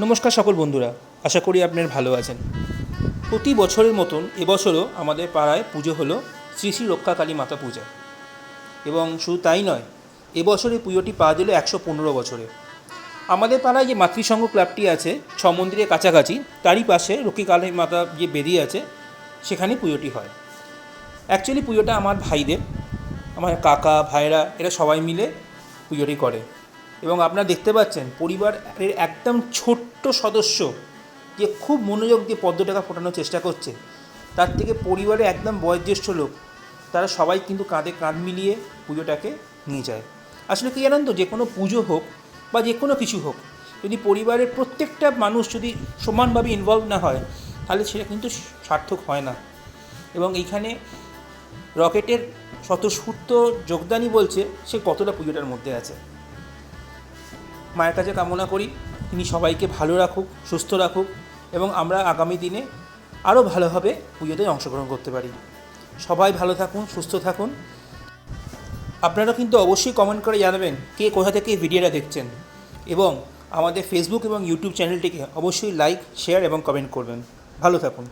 নমস্কার সকল বন্ধুরা, আশা করি আপনার ভালো আছেন। প্রতি বছরের মতন এবছরও আমাদের পাড়ায় পুজো হলো শ্রী শ্রী রক্ষাকালী মাতা পূজা। এবং শুধু তাই নয়, এবছর এই পুজোটি পাওয়া গেল একশো পনেরো বছরে। আমাদের পাড়ায় যে মাতৃসংঘ ক্লাবটি আছে, ছ মন্দিরের কাছাকাছি, তারই পাশে রক্ষীকালী মাতা যে বেদি আছে, সেখানে পুজোটি হয়। অ্যাকচুয়ালি পুজোটা আমার ভাইদের, আমার কাকা ভাইরা এরা সবাই মিলে পুজোটি করে। এবং আপনারা দেখতে পাচ্ছেন, পরিবারের একদম ছোট্ট সদস্য যে খুব মনোযোগ দিয়ে পদ্মটাকা ফোটানোর চেষ্টা করছে। তার থেকে পরিবারে একদম বয়োজ্যেষ্ঠ লোক, তারা সবাই কিন্তু কাঁধে কাঁধ মিলিয়ে পুজোটাকে নিয়ে যায়। আসলে কি জানেন তো, যে কোনো পুজো হোক বা যে কোনো কিছু হোক, যদি পরিবারের প্রত্যেকটা মানুষ যদি সমানভাবে ইনভলভ না হয়, তাহলে সেটা কিন্তু সার্থক হয় না। এবং এইখানে রকেটের স্বতঃস্ফূর্ত যোগদানই বলছে, সে কতটা পুজোটার মধ্যে আছে। মায়ের কাছে কামনা করি। তিনি সবাইকে ভালো রাখুক, সুস্থ রাখুক এবং আমরা আগামী দিনে আরও ভালোভাবে পুজোতে অংশগ্রহণ করতে পারি। সবাই ভালো থাকুন, সুস্থ থাকুন। আপনারা কিন্তু অবশ্যই কমেন্ট করে জানাবেন কে কোথা থেকে এই ভিডিওটা দেখছেন এবং আমাদের ফেসবুক এবং ইউটিউব চ্যানেলটিকে অবশ্যই লাইক শেয়ার এবং কমেন্ট করবেন। ভালো থাকুন।